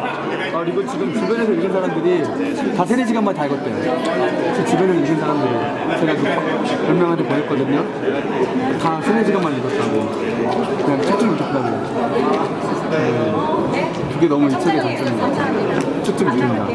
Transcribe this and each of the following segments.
아, 그리고 지금 주변에서 읽은 사람들이 다 세네 시간만 다 읽었대요. 제 주변에 읽은 사람들이 제가 그몇 명한테 보냈거든요. 다 세네 시간만 읽었다고. 그냥 쭉쭉 읽었다고. 네. 그게 너무 이 책의 장점인 것 같아요. 쭉쭉 읽는다.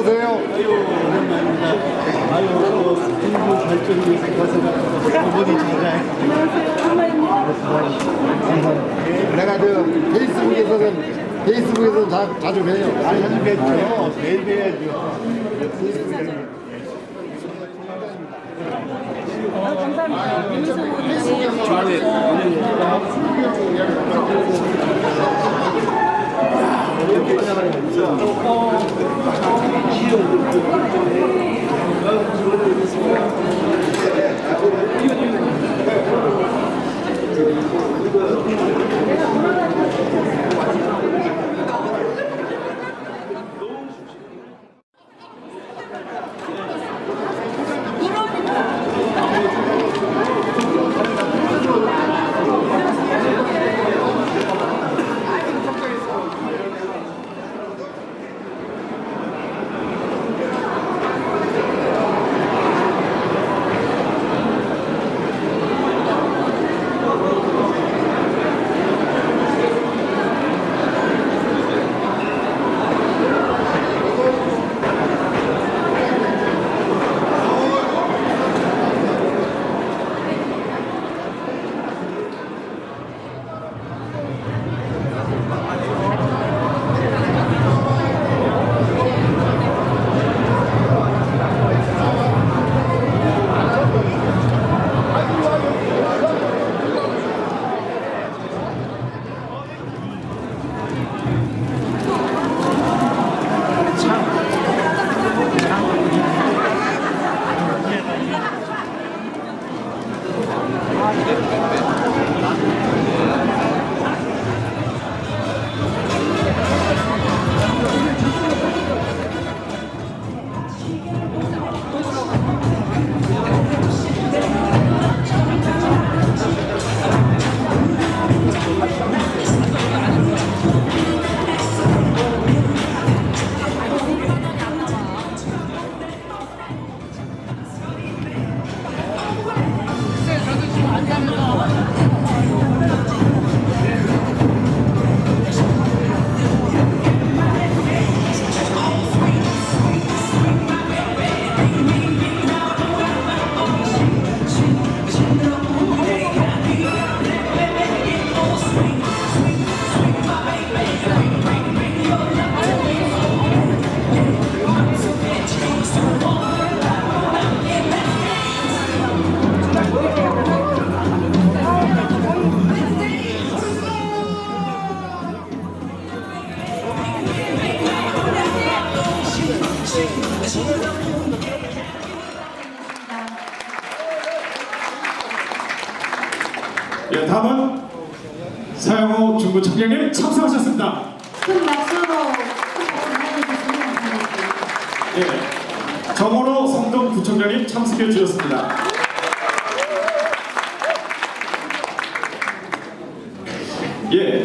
어서 오세요. 내가 저 페이스북에서는 페이스북에서 자, 자주 봬요. 아니 자주 뵙죠. 매일 뵈야죠. 예, 다음은 사영호 중구 청장님 참석하셨습니다. 큰 박수로 큰 박수 해주셨으면 감사하겠습니다. 예, 정원호 성동 구청장님 참석해 주셨습니다. 예,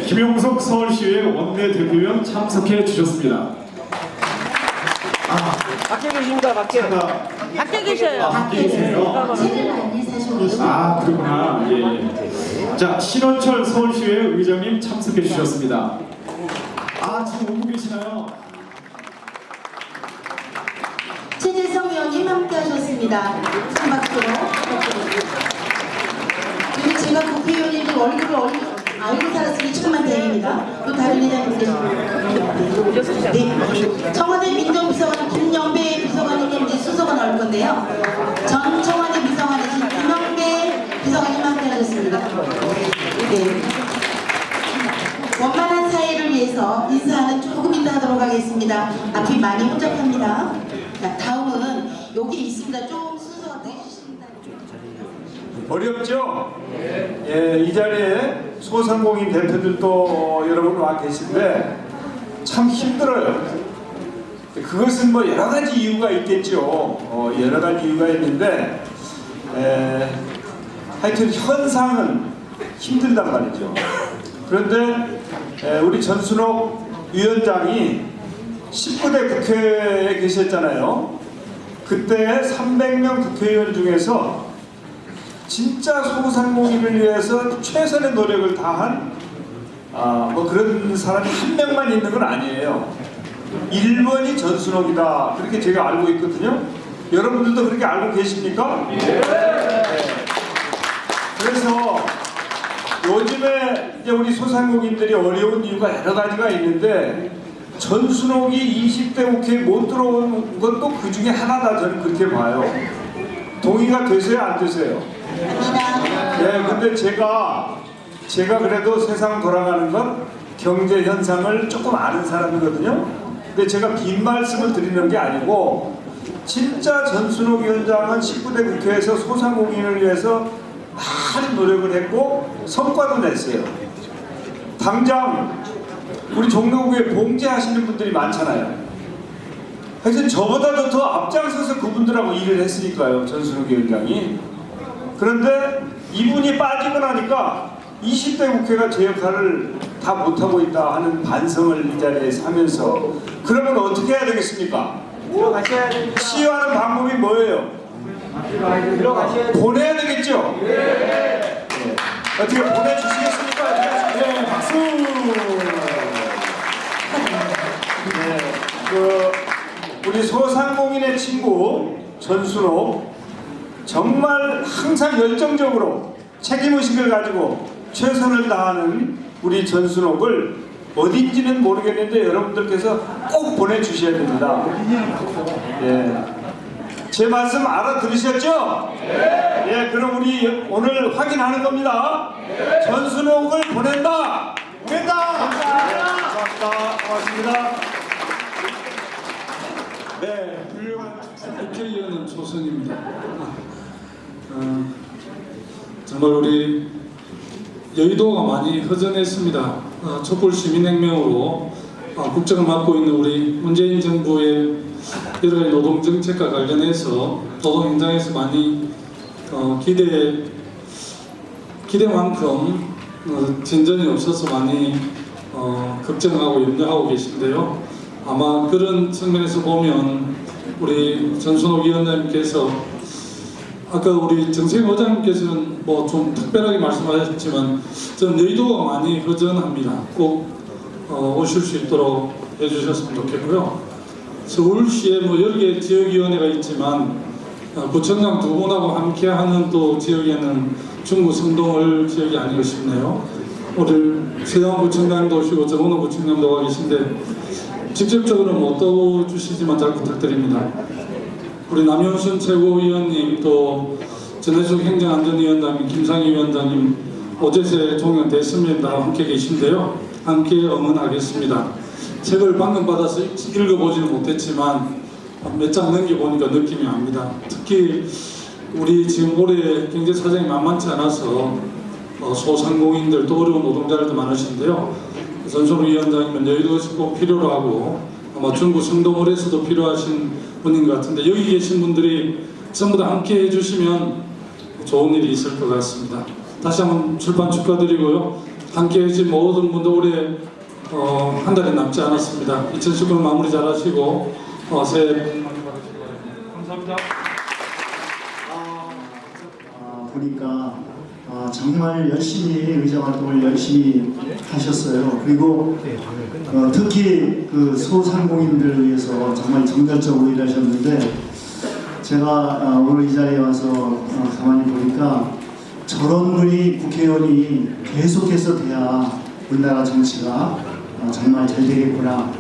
김용석 서울시의회 원내 대표위원 참석해 주셨습니다. 밖에 계십니다. 밖에. 자, 밖에 계셔요. 아, 밖에 계세요? 책을 많이 사시고 계십니다. 아, 그렇구나. 예, 예. 자, 신원철 서울시의회 의장님 참석해 주셨습니다. 아, 지금 오고 계시나요? 최재성 의원님 함께 하셨습니다. 큰 박수로 부탁드립니다. 제가 국회의원님들 월급을 얼- 알고 살았으니 천만 다행입니다. 또 다른 회장님 계시고. 네. 청와대 민정비서관 김영배 비서관님 이제 수석가 나올 건데요. 전 청와대 비서관이신 김영배 비서관님 함께 하셨습니다. 네. 원만한 사회를 위해서 인사는 조금 이따 하도록 하겠습니다. 앞이 많이 혼잡합니다. 자, 다음은 여기 있습니다. 좀 순서가 늦으십니다. 어렵죠? 예, 이 자리에 소상공인 대표들도 어, 여러분 와 계신데 참 힘들어요. 그것은 뭐 여러 가지 이유가 있겠죠. 어, 여러 가지 이유가 있는데 에, 하여튼 현상은 힘들단 말이죠. 그런데 에, 우리 전순옥 위원장이 19대 국회에 계셨잖아요. 그때 300명 국회의원 중에서 진짜 소상공인을 위해서 최선의 노력을 다한 아, 뭐 그런 사람이 한 명만 있는 건 아니에요. 1번이 전순옥이다. 그렇게 제가 알고 있거든요. 여러분들도 그렇게 알고 계십니까? 네. 그래서 요즘에 이제 우리 소상공인들이 어려운 이유가 여러 가지가 있는데 전순옥이 20대 국회에 못 들어온 것도 그 중에 하나다 저는 그렇게 봐요. 동의가 되세요 안 되세요? 네, 근데 제가 제가 그래도 세상 돌아가는 것 경제 현상을 조금 아는 사람이거든요. 근데 제가 빈 말씀을 드리는 게 아니고 진짜 전순옥 위원장은 19대 국회에서 소상공인을 위해서 많은 노력을 했고 성과도 냈어요. 당장 우리 종로구에 봉제하시는 분들이 많잖아요. 하여튼 저보다도 더 앞장서서 그분들하고 일을 했으니까요, 전순옥 위원장이. 그런데 이분이 빠지고 나니까 20대 국회가 제 역할을 다 못하고 있다 하는 반성을 이 자리에서 하면서 그러면 어떻게 해야 되겠습니까? 들어가셔야 됩니다. 치유하는 방법이 뭐예요? 들어가셔야 보내야 되겠죠? 네. 어떻게 보내주시겠습니까? 네, 박수! 네, 그 우리 소상공인의 친구 전순옥 정말 항상 열정적으로 책임의식을 가지고 최선을 다하는 우리 전순옥을 어딘지는 모르겠는데 여러분들께서 꼭 보내주셔야 됩니다. 예. 제 말씀 알아들으셨죠? 예, 그럼 우리 오늘 확인하는 겁니다. 전순옥을 보낸다! 보낸다! 감사합니다. 고맙습니다. 네, 훌륭한 국회의원은 조선입니다. 어, 정말 우리 여의도가 많이 허전했습니다. 어, 촛불 시민혁명으로 어, 국정을 맡고 있는 우리 문재인 정부의 여러 가지 노동 정책과 관련해서 노동 현장에서 많이 어, 기대 기대만큼 어, 진전이 없어서 많이 어, 걱정하고 염려하고 계신데요. 아마 그런 측면에서 보면 우리 전순옥 위원장님께서 아까 우리 정세경 의장님께서는 뭐 좀 특별하게 말씀하셨지만 저는 여의도가 많이 허전합니다. 꼭 어, 오실 수 있도록 해주셨으면 좋겠고요. 서울시에 뭐 여러 개 지역위원회가 있지만 어, 구청장 두 분하고 함께하는 또 지역에는 중구 성동을 지역이 아닌가 싶네요. 오늘 세영 구청장도 오시고 정원호 구청장도 와 계신데 직접적으로 못 도와주시지만 잘 부탁드립니다. 우리 남영순 최고위원님 또 전해숙 행정안전위원장님 김상희 위원장님 종현 대선배님과 함께 계신데요. 함께 응원하겠습니다. 책을 방금 받아서 읽어보지는 못했지만 몇 장 넘겨보니까 느낌이 납니다. 특히 우리 지금 올해 경제 사정이 만만치 않아서 어, 소상공인들 또 어려운 노동자들도 많으신데요. 전소로 위원장님은 여의도에서 꼭 필요로 하고 아마 중구 성동을에서도 필요하신 분인 것 같은데 여기 계신 분들이 전부 다 함께 해주시면 좋은 일이 있을 것 같습니다. 다시 한번 출판 축하드리고요. 함께 해주신 모든 분들 올해 어, 한 달이 남지 않았습니다. 2019년 마무리 잘 하시고 어, 새해 감사합니다. 아, 보니까 아, 정말 열심히 의정 활동을 열심히 하셨어요. 그리고 어, 특히 그 소상공인들을 위해서 정말 정열적으로 일하셨는데 제가 아, 오늘 이 자리에 와서 어, 가만히 보니까 저런 분이 국회의원이 계속해서 돼야 우리나라 정치가 어, 정말 잘 되겠구나.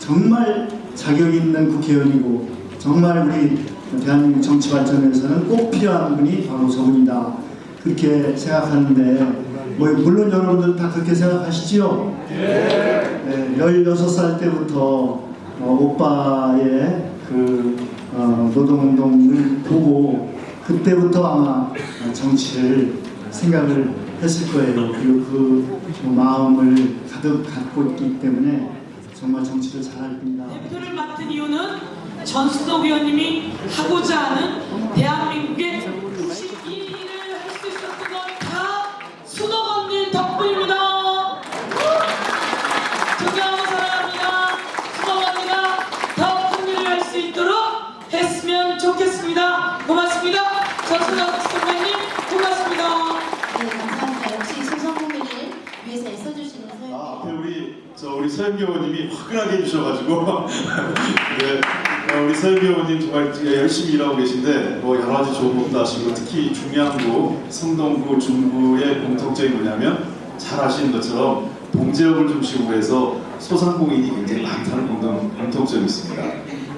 정말 자격 있는 국회의원이고 정말 우리 대한민국 정치 발전에서는 꼭 필요한 분이 바로 저분이다. 그렇게 생각하는데 뭐 물론 여러분들 다 그렇게 생각하시지요? 네, 16살 때부터 어, 오빠의 그 어, 노동운동을 보고 그때부터 아마 어, 정치를 생각을 했을 거예요. 그리고 그 마음을 가득 갖고 있기 때문에 정말 정치를 잘할 겁니다. 대표를 맡은 이유는 전수덕 의원님이 하고자 하는 대한민국의 전수덕 선배님 고맙습니다. 네, 감사합니다. 역시 소상공인을 위해서 애써주시는 아, 서영 앞에 우리 저 우리 서영기 의원님이 화끈하게 해주셔가지고 네, 어, 우리 서영기 의원님 정말 열심히 일하고 계신데 뭐 여러 가지 좋은 것도 하시고 특히 중량구, 성동구, 중구의 공통점이 뭐냐면 잘 아시는 것처럼 동지역을 중심으로 해서 소상공인이 굉장히 많다는 공동, 공통점이 있습니다.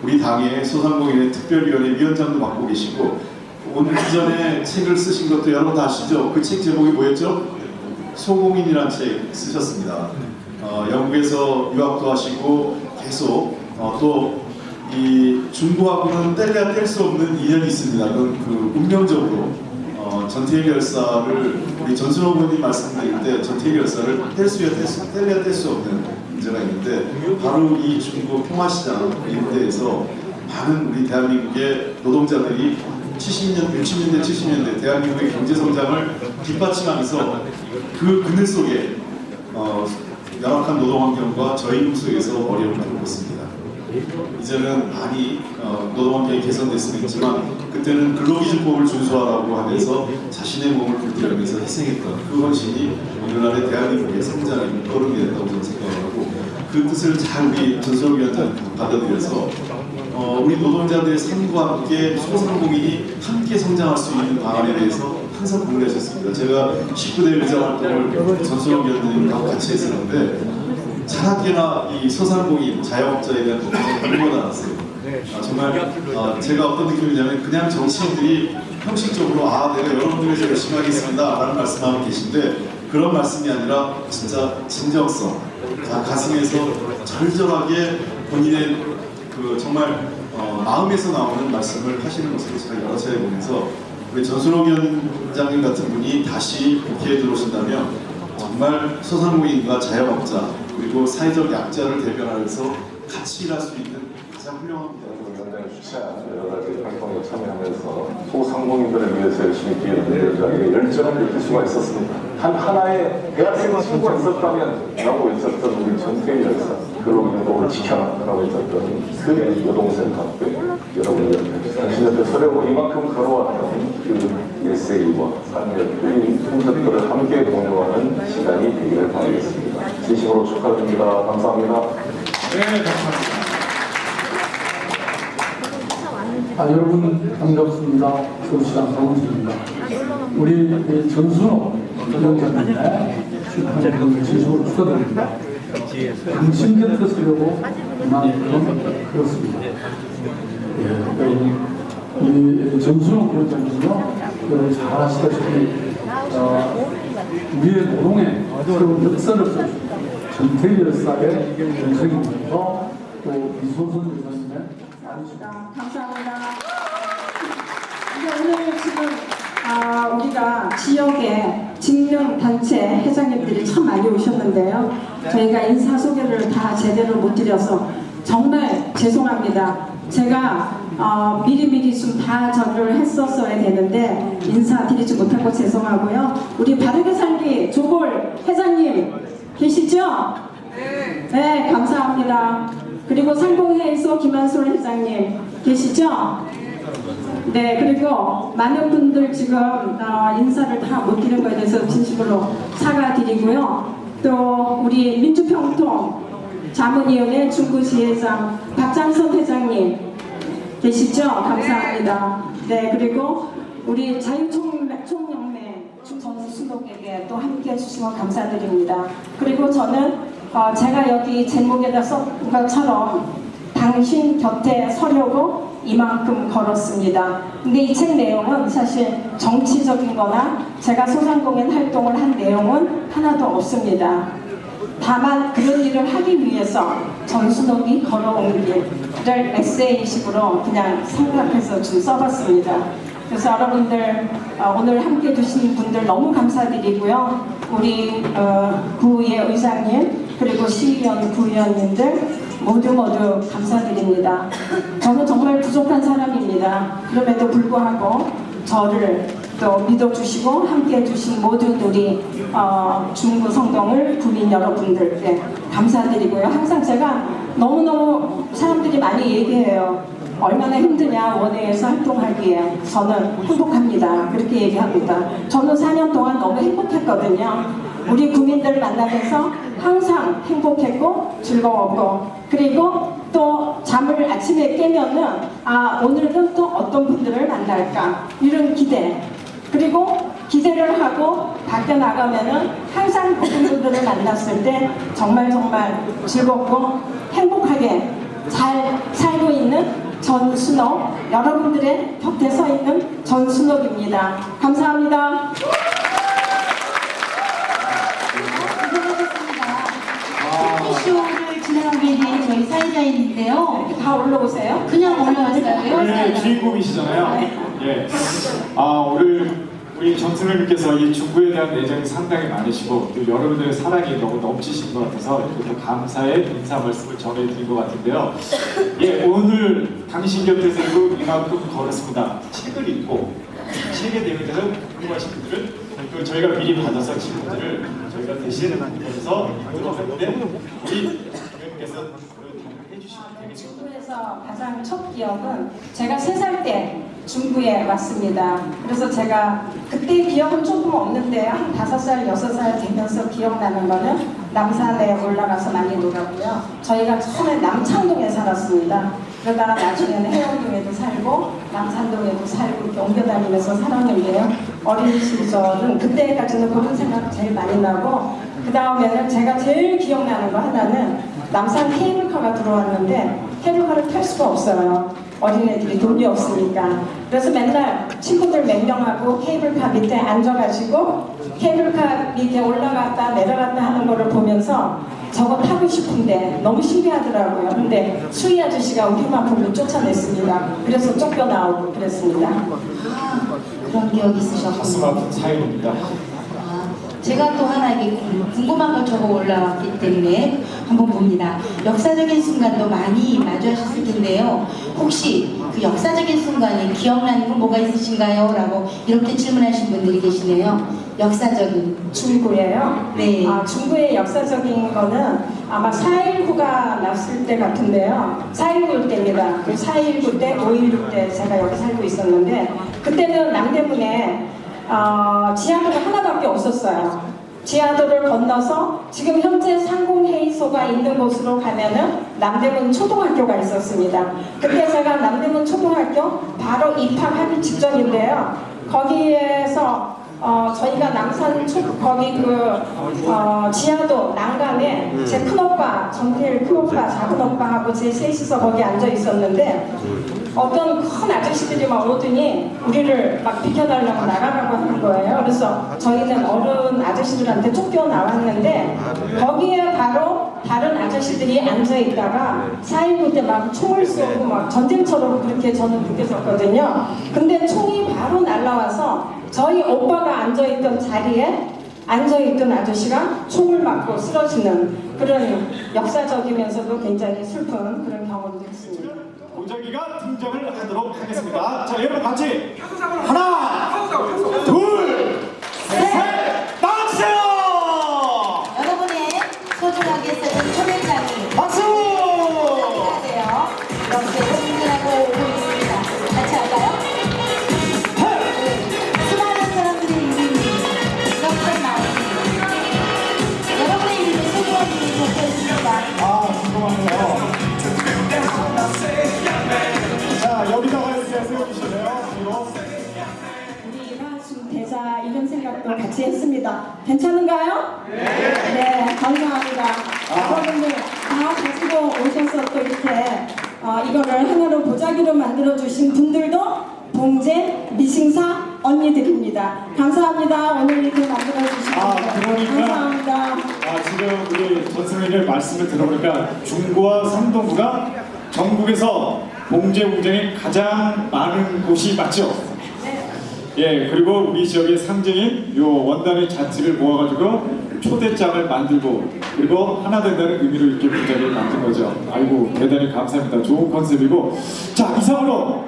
우리 당의 소상공인의 특별위원회 위원장도 맡고 계시고 오늘 이전에 책을 쓰신 것도 여러분 다 아시죠? 그 책 제목이 뭐였죠? 소공인이라는 책 쓰셨습니다. 어, 영국에서 유학도 하시고 계속 어, 또이 중고하고는 뗄래야 뗄 수 없는 인연이 있습니다. 그건 그 운명적으로 어, 전태일 열사를 우리 전순호 의원님 말씀드릴 때 전태일 열사를 뗄 수야 뗄 수, 뗄래야 뗄 수 없는 문제가 있는데 바로 이 중고 평화시장 일대에서 많은 우리 대한민국의 노동자들이 70년, 60년대, 70년대 대한민국의 경제 성장을 뒷받침하면서 그 그늘 속에 어, 열악한 노동 환경과 저임금 속에서 어려움을 겪었습니다. 이제는 많이 어, 노동 환경이 개선됐으면 했지만 그때는 근로기준법을 준수하라고 하면서 자신의 몸을 불태우기 위해서 희생했던 그 헌신이 오늘날의 대한민국의 성장의 밑거름이 된다고 저는 생각을 하고 그 뜻을 잘 우리 전수혁 위원장 받아들여서 어, 우리 노동자들의 삶과 함께 소상공인이 함께 성장할 수 있는 방안에 대해서 항상 고민하셨습니다. 제가 19대 의장 활동을 전수혁 위원장님과 같이 했었는데 자나깨나 이 소상공인 자영업자에 대한 걱정을 얼마나 많았어요. 아, 정말 아, 제가 어떤 느낌이냐면 그냥 정치인들이 형식적으로 아 내가 여러분들 위해서 열심히 하겠습니다 라는 말씀하고 계신데 그런 말씀이 아니라 진짜 진정성 자, 가슴에서 절절하게 본인의 그 정말 어, 마음에서 나오는 말씀을 하시는 것을 제가 여러 차례 보면서 우리 전순호 위원장님 같은 분이 다시 국회에 들어오신다면 정말 소상공인과 자영업자 그리고 사회적 약자를 대변하면서 같이 일할 수 있는 가장 훌륭한 위원장이 주최한 여러 가지 활동에 참여하면서 소상공인들을 위해서 열심히 기회를 내는 열정을 느낄 수가 있었습니다. 한 하나의 대학생 친구가 있었다면 라고 외쳤던 우리 전태일 열사 근로운동을 지켜라라고 외쳤던 그 노동센터 때 여러분들 30년대 서려고 이만큼 걸어왔던 그 일세기와 삶의 그 흔적들을 함께 공유하는 시간이 되기를 바라겠습니다. 진심으로 축하드립니다. 감사합니다. 아, 여러분 반갑습니다. 서울시장 강원수입니다. 우리 이 전순호 위원장님의 출판을 진심으로 축하드립니다. 당신 곁에 서려고 그만큼 그렇습니다. 예, 그, 이 전순호 위원장님은요, 그 잘 아시다시피 어, 우리의 노동에 새로운 역사를 써줍니다. 전태일 열사의 전생이면서 또 이소선 여사님의 아니십니다. 감사합니다. 근데 오늘 지금 아, 우리가 지역에 직능 단체 회장님들이 참 많이 오셨는데요. 저희가 인사 소개를 다 제대로 못 드려서 정말 죄송합니다. 제가 어, 미리미리 좀 다 전류를 했었어야 되는데 인사드리지 못하고 죄송하고요. 우리 바르게 살기 조골 회장님 계시죠? 네, 감사합니다. 그리고 상공회의소 김한솔 회장님 계시죠? 네, 그리고 많은 분들 지금 어, 인사를 다 못 드린 거에 대해서 진심으로 사과드리고요. 또 우리 민주평통 자문위원회 중구지회장 박장선 회장님 계시죠? 감사합니다. 네, 그리고 우리 자유총연맹 총 예, 또 함께 해주신 거 감사드립니다. 그리고 저는 어, 제가 여기 제목에다 쓴 것처럼 당신 곁에 서려고 이만큼 걸었습니다. 근데 이 책 내용은 사실 정치적인 거나 제가 소상공인 활동을 한 내용은 하나도 없습니다. 다만 그런 일을 하기 위해서 전순옥이 걸어온 길을 에세이식으로 그냥 생각해서 좀 써봤습니다. 그래서 여러분들 어, 오늘 함께 해주신 분들 너무 감사드리고요. 우리 어, 구의 의장님 그리고 시의원 구의원님들 모두 모두 감사드립니다. 저는 정말 부족한 사람입니다. 그럼에도 불구하고 저를 또 믿어주시고 함께 해 주신 모든 우리 어, 중구 성동을 구민 여러분들께 감사드리고요. 항상 제가 너무너무 사람들이 많이 얘기해요. 얼마나 힘드냐 원회에서 활동하기에 저는 행복합니다. 그렇게 얘기합니다. 저는 4년 동안 너무 행복했거든요. 우리 구민들 만나면서 항상 행복했고 즐거웠고 그리고 또 잠을 아침에 깨면은 아 오늘은 또 어떤 분들을 만날까 이런 기대 그리고 기대를 하고 밖에 나가면은 항상 그런 분들을 만났을 때 정말 정말 즐겁고 행복하게 잘 살고 있는 전순옥 여러분들의 곁에 서 있는 전순옥입니다. 감사합니다. 쇼를 진행하기 위해 저희 사회자인데요. 다 올라오세요. 그냥 올라왔어요. 네, 주인공이시잖아요. 예. 아 오늘 우리 전승현님께서 이 중구에 대한 애정이 상당히 많으시고 또 여러분들의 사랑이 너무 넘치신 것 같아서 이렇게 감사의 인사 말씀을 전해드린 것 같은데요. 예, 오늘 당신 곁에서 이만큼 걸었습니다. 책을 읽고 책에 대해서 궁금하신 분들은 그 저희가 미리 받아서 질문들을 저희가 대신 보내서 읽도록 하는데 우리 주인님께서 답해 주시면 되겠습니다. 중구에서 가장 첫 기억은 제가 세 살 때 중구에 왔습니다. 그래서 제가 그때 기억은 조금 없는데 한 다섯 살, 여섯 살 되면서 기억나는 거는 남산에 올라가서 많이 놀았고요. 저희가 처음에 남창동에 살았습니다. 그러다가 나중에는 해운동에도 살고 남산동에도 살고 이렇게 옮겨 다니면서 살았는데요. 어린 시절은 그때까지는 그런 생각 제일 많이 나고 그 다음에는 제가 제일 기억나는 거 하나는 남산 케이블카가 들어왔는데 케이블카를 탈 수가 없어요. 어린애들이 돈이 없으니까. 그래서 맨날 친구들 몇 명하고 케이블카 밑에 앉아가지고 케이블카 밑에 올라갔다 내려갔다 하는 거를 보면서 저거 타고 싶은데 너무 신기하더라고요. 근데 수희 아저씨가 우리만큼을 쫓아냈습니다. 그래서 쫓겨 나오고 그랬습니다. 그런 기억이 가슴 있으셨군요. 아픈 사연입니다. 아, 제가 또 하나 이게 궁금한 걸 적어 올라왔기 때문에 한번 봅니다. 역사적인 순간도 많이 마주하셨을 텐데요. 혹시 그 역사적인 순간이 기억나는 건 뭐가 있으신가요? 라고 이렇게 질문하신 분들이 계시네요. 역사적인. 중구예요. 네. 아, 중구의 역사적인 거는 아마 4.19가 났을 때 같은데요. 4.19 때입니다. 그 4.19 때, 5.16 때 제가 여기 살고 있었는데 그때는 남대문에 어, 지하도가 하나밖에 없었어요. 지하도를 건너서 지금 현재 상공회의소가 있는 곳으로 가면은 남대문 초등학교가 있었습니다. 그때 제가 남대문 초등학교 바로 입학하기 직전인데요. 거기에서 어, 저희가 남산 초, 거기 그, 어, 지하도 난간에 제 큰오빠, 정태일 큰오빠, 작은오빠하고 제 셋이서 거기 앉아 있었는데 어떤 큰 아저씨들이 막 오더니 우리를 막 비켜달라고 나가라고 하는 거예요. 그래서 저희는 어른 아저씨들한테 쫓겨 나왔는데 거기에 바로 다른 아저씨들이 앉아 있다가 4.19때막 총을 쏘고 막 전쟁처럼 그렇게 저는 느꼈었거든요. 근데 총이 바로 날라와서 저희 오빠가 앉아 있던 자리에 앉아있던 아저씨가 총을 맞고 쓰러지는 그런 역사적이면서도 굉장히 슬픈 그런 경험도 했습니다. 보자기가 등장을 하도록 하겠습니다. 자, 여러분 같이 하나, 둘, 같이 했습니다. 괜찮은가요? 네. 감사합니다. 여러분들 다 가지고 오셔서 또 이렇게 어, 이거를 하나로 보자기로 만들어 주신 분들도 봉제 미싱사 언니들입니다. 감사합니다. 오늘 이렇게 만들어 주신 아. 그러니까 감사합니다. 아, 지금 우리 전 선생님의 말씀을 들어보니까 중구와 삼동구가 전국에서 봉제 공장이 가장 많은 곳이 맞죠? 예, 그리고 우리 지역의 상징인 요 원단의 자체를 모아가지고 초대장을 만들고 그리고 하나 된다는 의미로 이렇게 문자를 만든 거죠. 아이고 대단히 감사합니다. 좋은 컨셉이고 자 이상으로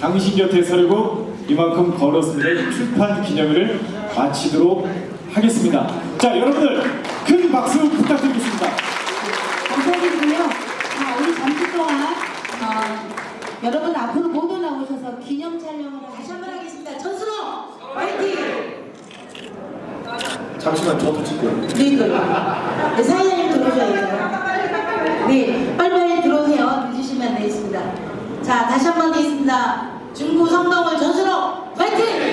당신 곁에 서려고 이만큼 걸었습니다. 이 출판 기념회를 마치도록 하겠습니다. 자 여러분들 큰 박수 부탁드리겠습니다. 감사드리고요. 자, 우리 잠시 동안 어, 여러분 앞으로 모두 나오셔서 기념 촬영을. 전순호 화이팅! 잠시만 저도 찍고요. 네, 그, 네, 사회자님 들어오셔야 돼요. 네, 빨리빨리 들어오세요. 늦으시면 안 되겠습니다. 자, 다시 한 번 되겠습니다. 중구 성동을 전순호 화이팅!